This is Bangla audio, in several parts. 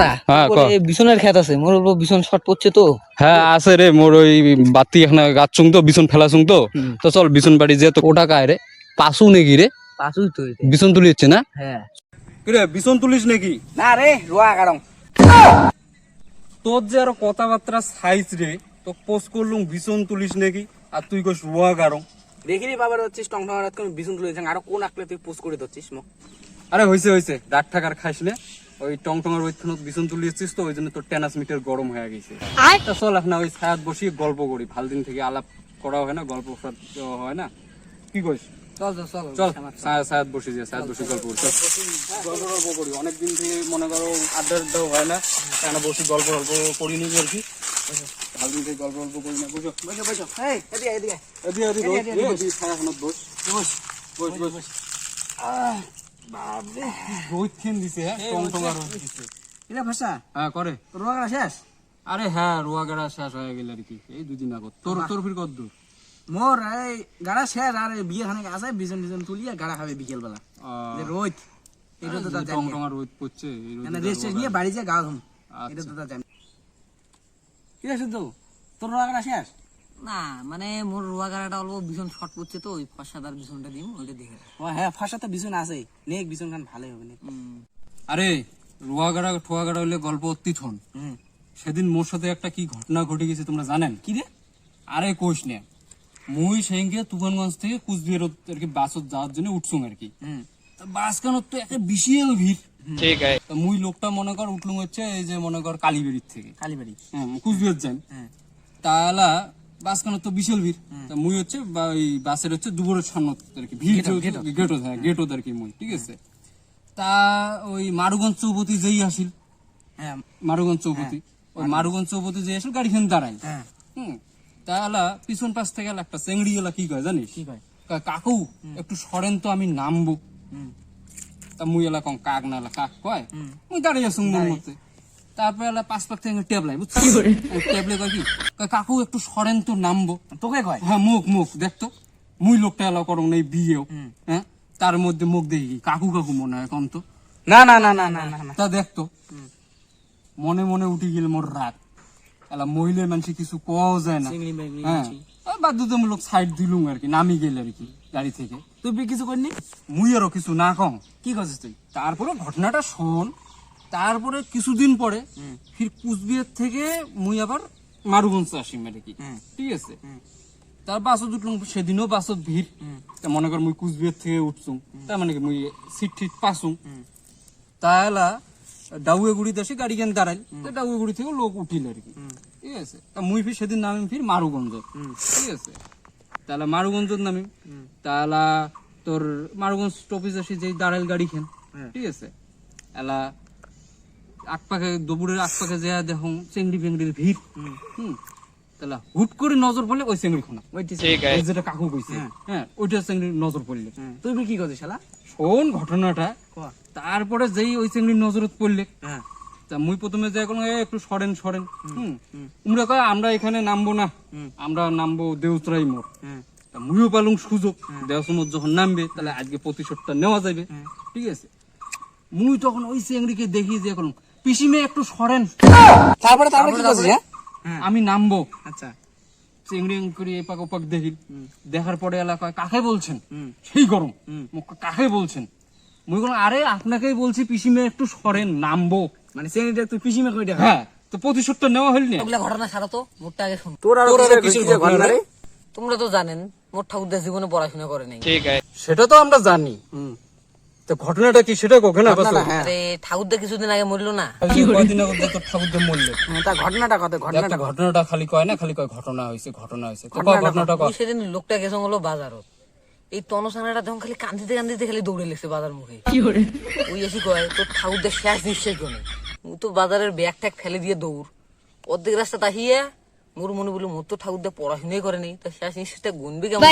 হ্যাঁ, বিছনের খেত আছে মোর অল্প বিছন শর্ট পড়ছে তো। হ্যাঁ আছে রে মোর ওই বাতি এখানে গাছছুং তো বিছন ফেলাছুং তো। তো চল বিছন বাড়ি যে তো ওটা কায় রে। পাশু নাকি রে? পাঁচুই তো এতে। বিছন তুলি হচ্ছে না? হ্যাঁ। রে বিছন তুলিস নাকি? না রে রোয়া কারণ। তোর যে আরও কথাবার্তা সাইজ রে তো পোস্ট করলুম বিছন তুলিস নাকি আর তুই কস রুয়া গারং দেখিনি বাবার হচ্ছিস টং টং রাত কোন বিছন আরও কোন আকলে তুই পোস্ট করে দিচ্ছিস মো আরে হয়েছে হয়েছে ডাক ঠাকার খাইস নে। ওই টং টঙের ওই থানত বিছন তুলিয়েছিস তো ওই জন্য তোর টেনাস মিটার গরম হয়ে গেছে। তা চল এখন ওই ছায়াত বসিয়ে গল্প করি ভালো দিন থেকে আলাপ করা হয় না গল্প হয় না। কি কইস? চল চল চল চল ছায়া ছায়াত বসে যে ছায়াত বসে গল্প করি চল। গল্প গল্প করি অনেকদিন থেকে মনে করো আড্ডা আড্ডাও হয় না কেন বসে গল্প গল্প করি নি আর কি। ভালো দিন থেকে গল্প গল্প করি না বুঝো বসো বসো। এই এদিকে এদিকে। বস। বস। বস বস রোদ খেন দিছে হ্যাঁ? টং টং আর রোদ দিছে ইলা ভাষা? হ্যাঁ করে রোয়া শেষ? আরে হ্যাঁ রোয়াগাড়া শেষ হয়ে গেল আর কি। এই দুদিন আগত। তোর তোর ফির কত দূর মোর এই গাড়া শেষ আর বিয়ে খানে আছে বিছন বিছন তুলিয়া গাড়া খাবে বিকেল বেলা যে রোজ এটা তো তার টং টং আর রোদ পড়ছে না রেস্ট নিয়ে বাড়ি যা গা ধুম। এটা আচ্ছা। তো জানি। কি আছে তো তোর রোয়া শেষ? না মানে মোর রোয়া গাড়াটা অল্প ভীষণ শর্ট পড়ছে তো ওই ফসাদার ভীষণটা দিম ওইটা দেখে ও হ্যাঁ ফাঁসা তো বিছন আছে নেক বিছন খান ভালোই হবে নে আরে রোয়াগাড়া ঠোয়াগাড়া হইলে গল্প অতিথন সেদিন মোর সাথে একটা কি ঘটনা ঘটে গেছে তোমরা জানেন? কি রে আরে কোষ নে মুই সেদিনকে তুফানগঞ্জ থেকে কুচবিহার আর কি বাসত যাওয়ার জন্য উঠছুম আর কি। বাস কানত তো একটা বিশাল ভিড় ঠিক আছে মুই লোকটা মনে কর উঠলুম হচ্ছে এই যে মনে কর কালীবাড়ির থেকে। কালীবাড়ি। হ্যাঁ কুচবিহার যাই। হ্যাঁ তাহলে বাস কানত তো বিশাল ভিড়। তা মুই হচ্ছে বা ওই বাসের হচ্ছে দুপুরের সামনে আর কি ভিড় গেটও হ্যাঁ গেটও আর কি মুই ঠিক আছে। তা ওই মারুগঞ্জ চৌপতি যেই আসিল হ্যাঁ। মারুগঞ্জ চৌপতি ওই মারুগঞ্জ। চৌপতি যে আসিল গাড়িখান দাঁড়াই হ্যাঁ। হুম। তাহলে পিছন পাশ থেকে একটা চেংড়ি এলা কি কয় জানিস? কি কয়? কাকু একটু সরেন তো আমি নামবো। তা মুই এলা কম কাক না এলা কাক কয়? মুই দাঁড়িয়ে আসুন মন মতে। তারপরে এলা পাঁচ পাক থেকে টেবলাই বুঝছিস টেবলে কয় কি? কাকু একটু সরেন তো নামবো। তোকে কয়? হ্যাঁ মুখ মুখ দেখতো মুই লোকটা এলা করং নেই বিয়েও। হ্যাঁ? তার মধ্যে মুখ দেখি কাকু কাকু মনে হয় কম তো? না না না না না না না তা দেখতো মনে মনে উঠি গেল মোর রাগ। এলা মহিলার মানুষ কিছু পাওয়াও যায় না। হ্যাঁ। বাধ্যতামূলক সাইড দিলুম আর কি নামি গেল আর কি গাড়ি থেকে। তুই কিছু করনি? মুই আরও কিছু না কম কি করছিস তুই? তারপরে ঘটনাটা শোন। তারপরে কিছুদিন পরে ফির কুচবিহার থেকে মুই আবার মারুগঞ্জ আসিম আর কি ঠিক আছে? তার বাসত উঠলাম সেদিনও বাসত ভিড়। তা মনে কর মুই কুচবিহার থেকে উঠছুম। তার মানে কি মুই সিট ঠিট পাসুম। তাহলে ডাউয়ে গুড়ি দেশে গাড়ি কেন দাঁড়াইল? তা ডাউয়ে থেকে লোক উঠিল আর কি। ঠিক আছে? তা মুই ফির সেদিন নামিম ফির মারুগঞ্জ। ঠিক আছে? তাহলে মারুগঞ্জ নামিম। তাহলে তোর মারুগঞ্জ স্টপেজ আসি যেই দাঁড়াইল গাড়ি খেন ঠিক আছে? এলা আকপাকে দবুরের আকপাকে যে দেখো চেংড়ি ফেংড়ির ভিড় হুম। তাহলে হুট করে নজর পড়লে ওই চেংড়ি খোনা। যেটা কাকু কইছে। হ্যাঁ ওইটা চেংড়ির নজর পড়লে। তুই কি করছিস শালা? শোন ঘটনাটা। তারপরে যেই ওই চেংড়ির নজরত পড়লে। হ্যাঁ। তা মুই প্রথমে যাই কোনো একটু সরেন সরেন। হুম উমরা কয় আমরা এখানে নামবো না। আমরা নামবো দেউতরাই মোড় হ্যাঁ। তা মুইও পালুম সুযোগ। দেওসমত যখন নামবে তাহলে আজকে প্রতিশোধটা নেওয়া যাবে ঠিক আছে? মুই তখন ওই চেংড়িকে দেখি যে এখন পিসিমে একটু সরেন। তারপরে তারপরে কি করছিস হ্যাঁ? আমি নামবো। আচ্ছা। চেংড়ি করে এপাক ওপাক দেখি। দেখার পরে এলাকায় কাকে বলছেন? সেই গরম। কাকে বলছেন? মুই বললাম আরে আপনাকেই বলছি পিসিমে একটু সরেন নামবো। মানে সেনিটা তুই পিসিমে কই দেখা হ্যাঁ তো প্রতিশোধটা নেওয়া হইল না। ওগুলা ঘটনা ছাড়া তো মোরটা আগে শুন। তোর আর কিসের ঘটনা রে? তোমরা তো জানেন মোর ঠাকুরদাস জীবনে পড়াশোনা করে নাই। সেটা তো আমরা জানি। তো ঘটনাটা কি সেটা কোকে না হ্যাঁ। আরে ঠাকুরদা কিছুদিন আগে মরলো না? কয়দিন আগে তো তোর ঠাকুরদের মরলে? তা ঘটনাটা কত ঘটনাটা ঘটনাটা খালি কয় না খালি কয় ঘটনা হয়েছে ঘটনা হয়েছে তো ঘটনাটা কয়? সেদিন লোকটা গেছে হলো বাজারত। এই তনসানাটা যখন খালি কান্দিতে কান্দিতে খালি দৌড়ে লেগছে বাজার মুখে। ওই এসে কয় তোর ঠাকুরদার শেষ নিঃশ্বাস ও তো বাজারের ব্যাগ ট্যাগ ফেলে দিয়ে দৌড়। অর্ধেক রাস্তা তাহিয়ে মোর মনে বলে মোর তো ঠাকুরদা পড়াশোনাই করে নেই তার শেষ নিঃশ্বাসটা গুনবে কেমন?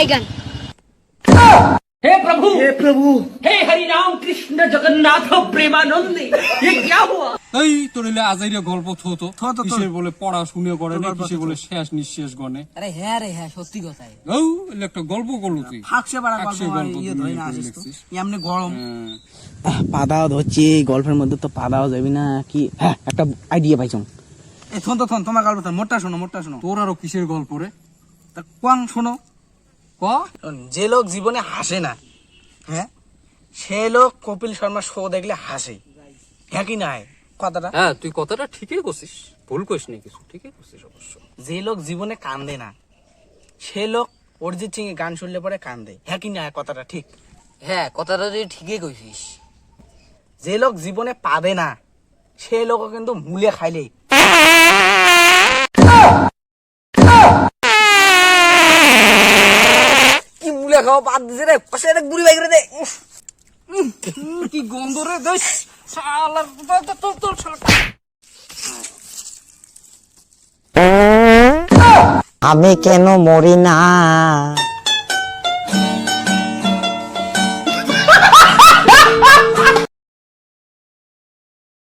प्रभु हे प्रभु हे हरि राम कृष्ण जगन्नाथ प्रेमानंदी ये क्या हुआ এই তোর এলে আজাইরা গল্প থতো থো, থো, থো। কিসের বলে পড়াশুনে করে না কিসে বলে শেষ নিঃশেষ গনে আরে হ্যাঁ রে হ্যাঁ সত্যি কথাই ও এলে একটা গল্প করলো তুই ফাঁকছে পাড়া গল্প ফাঁকছে হয়, গল্প ইয়ে তুই ধরে না করে আসিস তো লিখছিস। এমনি গরম হ্যাঁ। পাদাও ধরছি গল্পের মধ্যে তো পাদাও যাবি না কি হ্যাঁ একটা আইডিয়া পাইছং এ থন তো থন তোমার গল্প থন মোটা শোনো মোটা শোনো তোর আরো কিসের গল্প রে তা কোয়াং শোনো ক যে লোক জীবনে হাসে না হ্যাঁ? সে লোক কপিল শর্মা শো দেখলে হাসে। হ্যাঁ কি নাই? কথাটা? হ্যাঁ তুই কথাটা ঠিকই করছিস ভুল করিস নি কিছু ঠিকই করছিস অবশ্য। যে লোক জীবনে কান্দে না সে লোক অরিজিৎ সিং এর গান শুনলে পরে কান্দে। হ্যাঁ কি না কথাটা ঠিক? হ্যাঁ কথাটা তুই ঠিকই কইছিস। যে লোক জীবনে পাবে না সে লোকও কিন্তু মুলে খাইলে খাওয়া বাদ দিছে রে কষে রে গুড়ি দে। কি গন্ধ রে দেশ শালা তোর তোর আমি কেন মরি না?